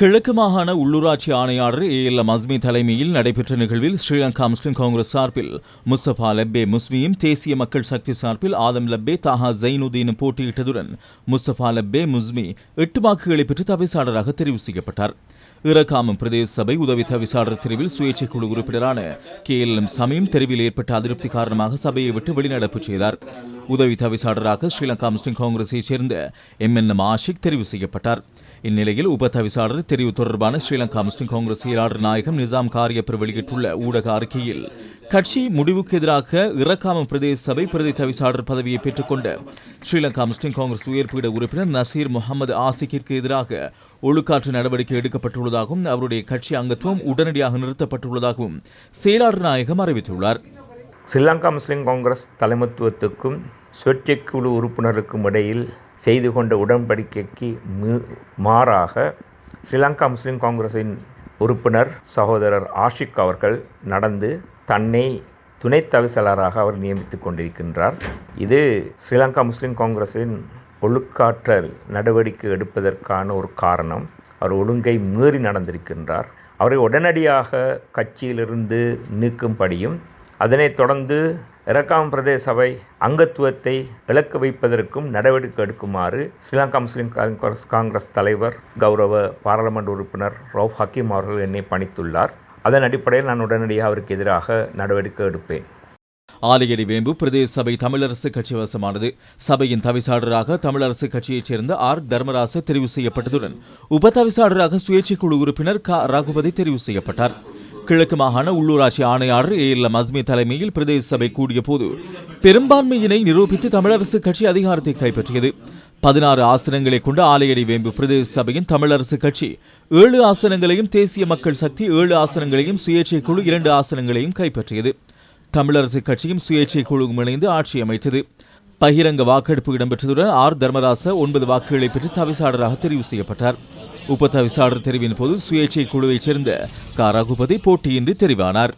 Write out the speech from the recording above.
கிழக்கு மாகாண உள்ளூராட்சி ஆணையாளர் ஏ எல் எம் அஸ்மி தலைமையில் நடைபெற்ற நிகழ்வில் ஸ்ரீலங்கா முஸ்லிம் காங்கிரஸ் சார்பில் முஸ்தபா லப்பே முஸ்மியும் தேசிய மக்கள் சக்தி சார்பில் ஆதம் லப்பே தாஹா ஜைனுதீனும் போட்டியிட்டதுடன் முஸ்தபா லப்பே முஸ்மி எட்டு வாக்குகளை பெற்று தவிசாளராக தெரிவு செய்யப்பட்டார். இறக்காமம் பிரதேச சபை உதவி தவிசாளர் தெரிவில் சுயேட்சை குழு உறுப்பினரான கே எல் எம் சமீம் தெரிவில் ஏற்பட்ட அதிருப்தி காரணமாக சபையை விட்டு வெளிநடப்பு செய்தார். உதவி தவிசாளராக ஸ்ரீலங்கா முஸ்லிம் காங்கிரஸை சேர்ந்த எம் என் எம் ஆஷிக் தெரிவு செய்யப்பட்டார். இந்நிலையில் உப தவிசாளர் தெரிவு தொடர்பான ஸ்ரீலங்கா முஸ்லிம் காங்கிரஸ் செயலாளர் நாயகம் நிசாம் காரியப்பர் வெளியிட்டுள்ள ஊடக அறிக்கையில் கட்சி முடிவுக்கு எதிராக இறக்காம பிரதேச சபை பிரதி தவிசாளர் பதவியை பெற்றுக்கொண்ட ஸ்ரீலங்கா முஸ்லிம் காங்கிரஸ் உயர்பீட உறுப்பினர் நசீர் முகமது ஆசிக்கிற்கு எதிராக ஒழுக்காற்று நடவடிக்கை எடுக்கப்பட்டுள்ளதாகவும் அவருடைய கட்சி அங்கத்துவம் உடனடியாக நிறுத்தப்பட்டுள்ளதாகவும் செயலாளர் நாயகம் அறிவித்துள்ளார். ஸ்ரீலங்கா முஸ்லிம் காங்கிரஸ் தலைமைத்துவத்துக்கும் சுயேட்சை குழு உறுப்பினருக்கும் இடையில் செய்து கொண்ட உடன்படிக்கைக்கு மாறாக ஸ்ரீலங்கா முஸ்லிம் காங்கிரஸின் உறுப்பினர் சகோதரர் ஆஷிக் அவர்கள் நடந்து தன்னை துணைத் தவிசாளராக அவர் நியமித்துக் கொண்டிருக்கின்றார். இது ஸ்ரீலங்கா முஸ்லிம் காங்கிரஸின் ஒழுக்காற்றல் நடவடிக்கை எடுப்பதற்கான ஒரு காரணம். அவர் ஒழுங்கை மீறி நடந்திருக்கின்றார். அவரை உடனடியாக கட்சியிலிருந்து நீக்கும்படியும் அதனைத் தொடர்ந்து இறக்காம் பிரதேச சபை அங்கத்துவத்தை இழக்க வைப்பதற்கும் நடவடிக்கை எடுக்குமாறு ஸ்ரீலங்கா முஸ்லிம் காங்கிரஸ் காங்கிரஸ் தலைவர் கௌரவ பாராளுமன்ற உறுப்பினர் ரவுஃப் ஹக்கீம் அவர்கள் என்னை பணித்துள்ளார். அதன் அடிப்படையில் நான் உடனடியாக அவருக்கு எதிராக நடவடிக்கை எடுப்பேன். ஆலையடி வேம்பு பிரதேச சபை தமிழரசு கட்சி வசமானது. சபையின் தவிசாளராக தமிழரசு கட்சியைச் சேர்ந்த ஆர். தர்மராச தெரிவு செய்யப்பட்டதுடன் உப தவிசாளராக சுயேட்சை குழு உறுப்பினர் க. ரகுபதி தெரிவு செய்யப்பட்டார். கிழக்கு மாகாண உள்ளூராட்சி ஆணையாளர் ஏ எல் மஸ்மி தலைமையில் பிரதேச சபை கூடிய போது பெரும்பான்மையினை நிரூபித்து தமிழரசு கட்சி அதிகாரத்தை கைப்பற்றியது. பதினாறு ஆசனங்களை கொண்ட ஆலையடி வேம்பு பிரதேச சபையின் தமிழரசு கட்சி ஏழு ஆசனங்களையும் தேசிய மக்கள் சக்தி ஏழு ஆசனங்களையும் சுயேட்சை குழு இரண்டு ஆசனங்களையும் கைப்பற்றியது. தமிழரசு கட்சியும் சுயேட்சை குழுவும் இணைந்து ஆட்சி அமைத்தது. பகிரங்க வாக்கெடுப்பு இடம்பெற்றதுடன் ஆர் தர்மராச ஒன்பது வாக்குகளை பெற்று தவிசாளராக தெரிவு செய்யப்பட்டார். உப தவிசாளர் தெரிவின் போது சுயேட்சை குழுவைச் சேர்ந்த காராகுபதி போட்டியின்றி தெரிவானார்.